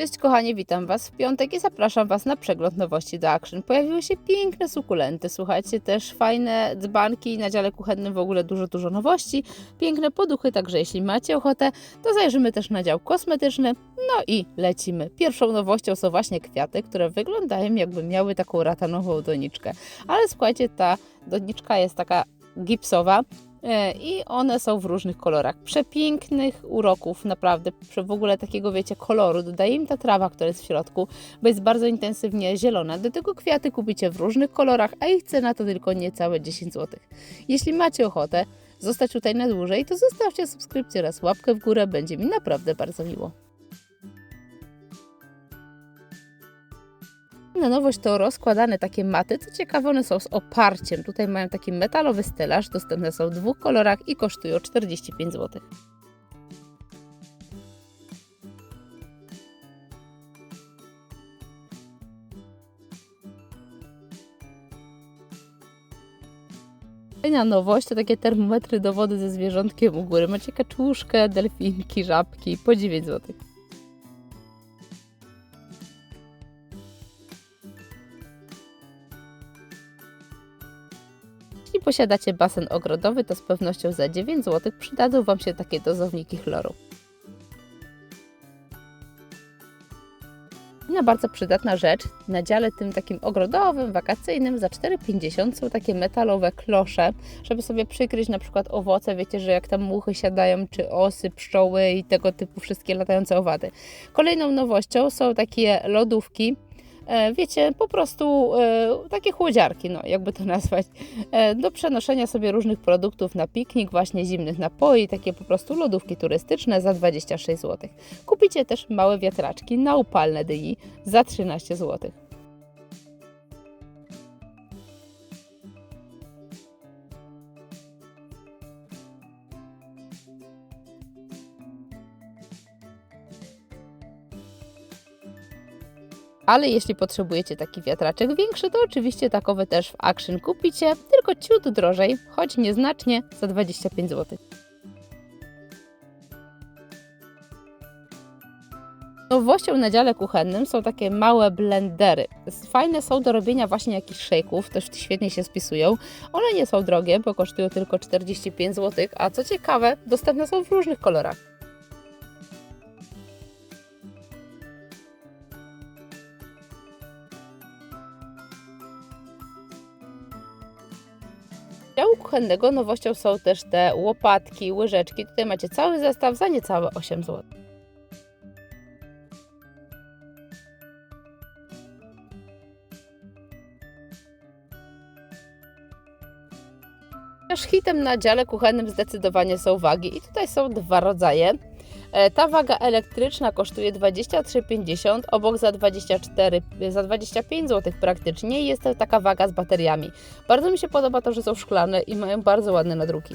Cześć kochani, witam Was w piątek i zapraszam Was na przegląd nowości do Action. Pojawiły się piękne sukulenty, słuchajcie, też fajne dzbanki, na dziale kuchennym w ogóle dużo, dużo nowości, piękne poduchy, także jeśli macie ochotę, to zajrzymy też na dział kosmetyczny, no i lecimy. Pierwszą nowością są właśnie kwiaty, które wyglądają jakby miały taką ratanową doniczkę, ale słuchajcie, ta doniczka jest taka gipsowa, I one są w różnych kolorach. Przepięknych uroków, naprawdę. W ogóle takiego, wiecie, koloru. Dodaje im ta trawa, która jest w środku, bo jest bardzo intensywnie zielona. Do tego kwiaty kupicie w różnych kolorach, a ich cena to tylko niecałe 10 zł. Jeśli macie ochotę zostać tutaj na dłużej, to zostawcie subskrypcję oraz łapkę w górę. Będzie mi naprawdę bardzo miło. Na nowość to rozkładane takie maty. Co ciekawe, one są z oparciem. Tutaj mają taki metalowy stelaż. Dostępne są w dwóch kolorach i kosztują 45 zł. Kolejna nowość to takie termometry do wody ze zwierzątkiem u góry. Macie kaczuszkę, delfinki, żabki po 9 zł. Posiadacie basen ogrodowy, to z pewnością za 9 zł przydadzą Wam się takie dozowniki chloru. Inna bardzo przydatna rzecz, na dziale tym takim ogrodowym, wakacyjnym za 4,50 są takie metalowe klosze, żeby sobie przykryć na przykład owoce, wiecie, że jak tam muchy siadają, czy osy, pszczoły i tego typu wszystkie latające owady. Kolejną nowością są takie lodówki, wiecie, po prostu e, takie chłodziarki, no jakby to nazwać, e, do przenoszenia sobie różnych produktów na piknik, właśnie zimnych napoi, takie po prostu lodówki turystyczne za 26 zł. Kupicie też małe wiatraczki na upalne dyni za 13 zł. Ale jeśli potrzebujecie taki wiatraczek większy, to oczywiście takowe też w Action kupicie, tylko ciut drożej, choć nieznacznie, za 25 zł. Nowością na dziale kuchennym są takie małe blendery. Fajne są do robienia właśnie jakichś shake'ów, też świetnie się spisują. One nie są drogie, bo kosztują tylko 45 zł, a co ciekawe, dostępne są w różnych kolorach. Działu kuchennego nowością są też te łopatki, łyżeczki. Tutaj macie cały zestaw za niecałe 8 zł. Też hitem na dziale kuchennym zdecydowanie są wagi i tutaj są dwa rodzaje. E, ta waga elektryczna kosztuje 23,50, obok za 24, za 25 zł praktycznie jest taka waga z bateriami. Bardzo mi się podoba to, że są szklane i mają bardzo ładne nadruki.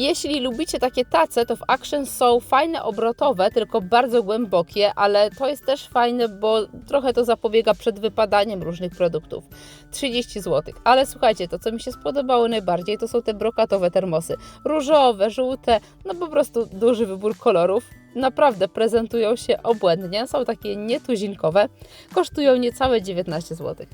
Jeśli lubicie takie tace, to w Action są fajne obrotowe, tylko bardzo głębokie, ale to jest też fajne, bo trochę to zapobiega przed wypadaniem różnych produktów. 30 zł. Ale słuchajcie, to co mi się spodobało najbardziej, to są te brokatowe termosy. Różowe, żółte, no po prostu duży wybór kolorów. Naprawdę prezentują się obłędnie, są takie nietuzinkowe, kosztują niecałe 19 zł.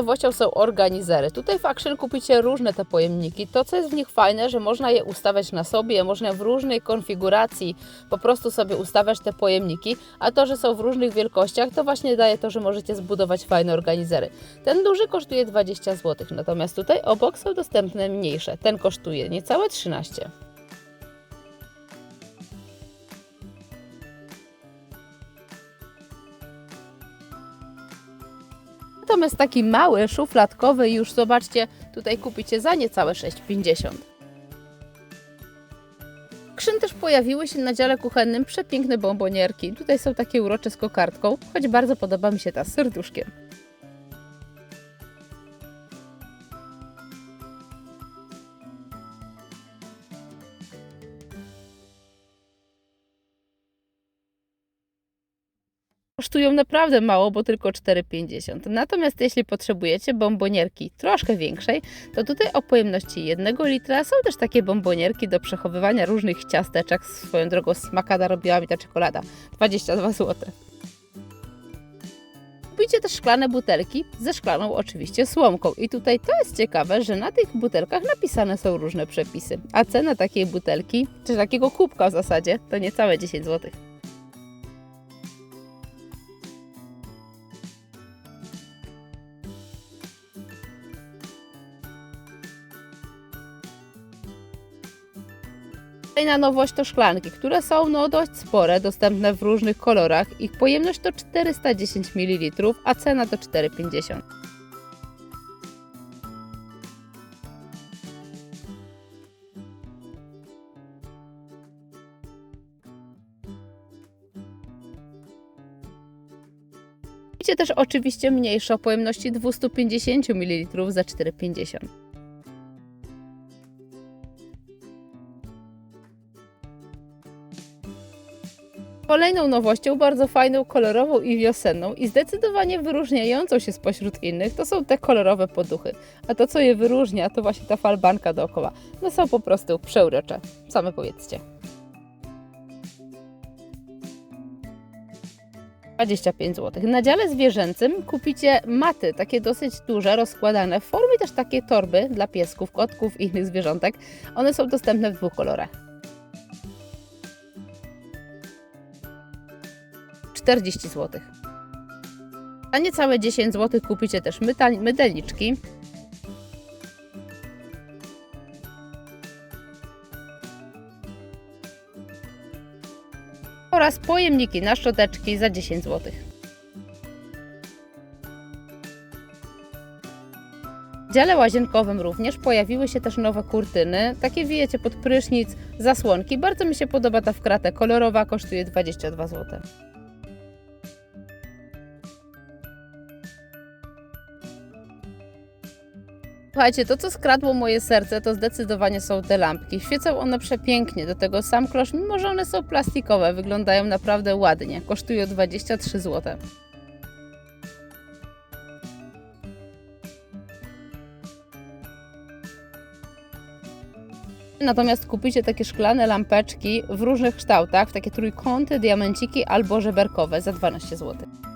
Nowością są organizery. Tutaj w Action kupicie różne te pojemniki. To, co jest w nich fajne, że można je ustawiać na sobie, można w różnej konfiguracji po prostu sobie ustawiać te pojemniki, a to, że są w różnych wielkościach, to właśnie daje to, że możecie zbudować fajne organizery. Ten duży kosztuje 20 zł, natomiast tutaj obok są dostępne mniejsze. Ten kosztuje niecałe 13 Natomiast taki mały, szufladkowy już zobaczcie, tutaj kupicie za niecałe 6,50. Krzyn też pojawiły się na dziale kuchennym przepiękne bombonierki. Tutaj są takie urocze z kokardką, choć bardzo podoba mi się ta z serduszkiem. Kosztują naprawdę mało, bo tylko 4,50. Natomiast jeśli potrzebujecie bombonierki troszkę większej, to tutaj o pojemności 1 litra są też takie bombonierki do przechowywania różnych ciasteczek. Swoją drogą smakada robiła mi ta czekolada. 22 zł. Kupicie też szklane butelki ze szklaną oczywiście słomką. I tutaj to jest ciekawe, że na tych butelkach napisane są różne przepisy. A cena takiej butelki, czy takiego kubka w zasadzie, to niecałe 10 zł. Kolejna nowość to szklanki, które są no dość spore, dostępne w różnych kolorach. Ich pojemność to 410 ml, a cena to 4,50. Widzicie też oczywiście mniejsze o pojemności 250 ml za 4,50. Kolejną nowością, bardzo fajną, kolorową i wiosenną i zdecydowanie wyróżniającą się spośród innych, to są te kolorowe poduchy. A to, co je wyróżnia, to właśnie ta falbanka dookoła. No są po prostu przeurocze. Same powiedzcie. 25 zł. Na dziale zwierzęcym kupicie maty, takie dosyć duże, rozkładane w formie też takie torby dla piesków, kotków i innych zwierzątek. One są dostępne w dwóch kolorach. 40 zł. A niecałe 10 zł kupicie też mydelniczki. Oraz pojemniki na szczoteczki za 10 zł. W dziale łazienkowym również pojawiły się też nowe kurtyny, takie wiecie pod prysznic, zasłonki. Bardzo mi się podoba ta wkrata kolorowa, kosztuje 22 zł. Słuchajcie, to co skradło moje serce, to zdecydowanie są te lampki. Świecą one przepięknie, do tego sam klosz, mimo że one są plastikowe, wyglądają naprawdę ładnie. Kosztują 23 zł. Natomiast kupicie takie szklane lampeczki w różnych kształtach, w takie trójkąty, diamenciki albo żeberkowe za 12 zł.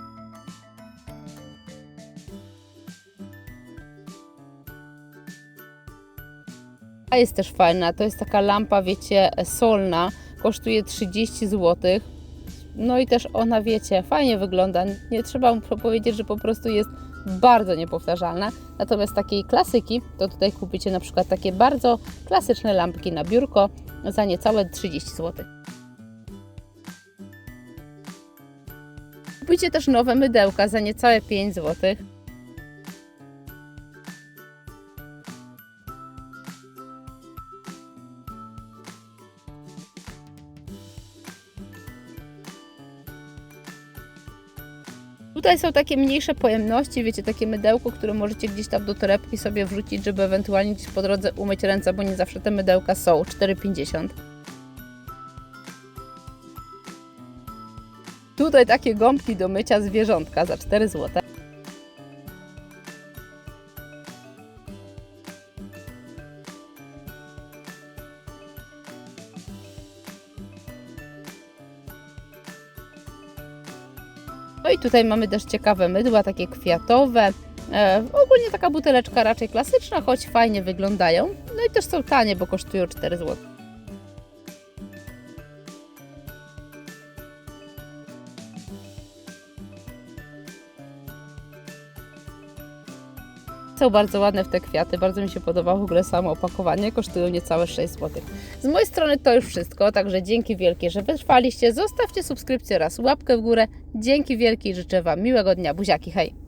A jest też fajna, to jest taka lampa, wiecie, solna, kosztuje 30 zł. No i też ona, wiecie, fajnie wygląda. Nie trzeba powiedzieć, że po prostu jest bardzo niepowtarzalna. Natomiast takiej klasyki, to tutaj kupicie na przykład takie bardzo klasyczne lampki na biurko za niecałe 30 zł. Kupicie też nowe mydełka za niecałe 5 zł. Tutaj są takie mniejsze pojemności, wiecie, takie mydełko, które możecie gdzieś tam do torebki sobie wrzucić, żeby ewentualnie gdzieś po drodze umyć ręce, bo nie zawsze te mydełka są. 4,50. Tutaj takie gąbki do mycia zwierzątka za 4 zł. No i tutaj mamy też ciekawe mydła, takie kwiatowe. E, ogólnie taka buteleczka raczej klasyczna, choć fajnie wyglądają. No i też są tanie, bo kosztują 4 zł. Są bardzo ładne w te kwiaty, bardzo mi się podoba w ogóle samo opakowanie, kosztują niecałe 6 zł. Z mojej strony to już wszystko, także dzięki wielkie, że wytrwaliście. Zostawcie subskrypcję oraz łapkę w górę. Dzięki wielkie i życzę Wam miłego dnia. Buziaki, hej!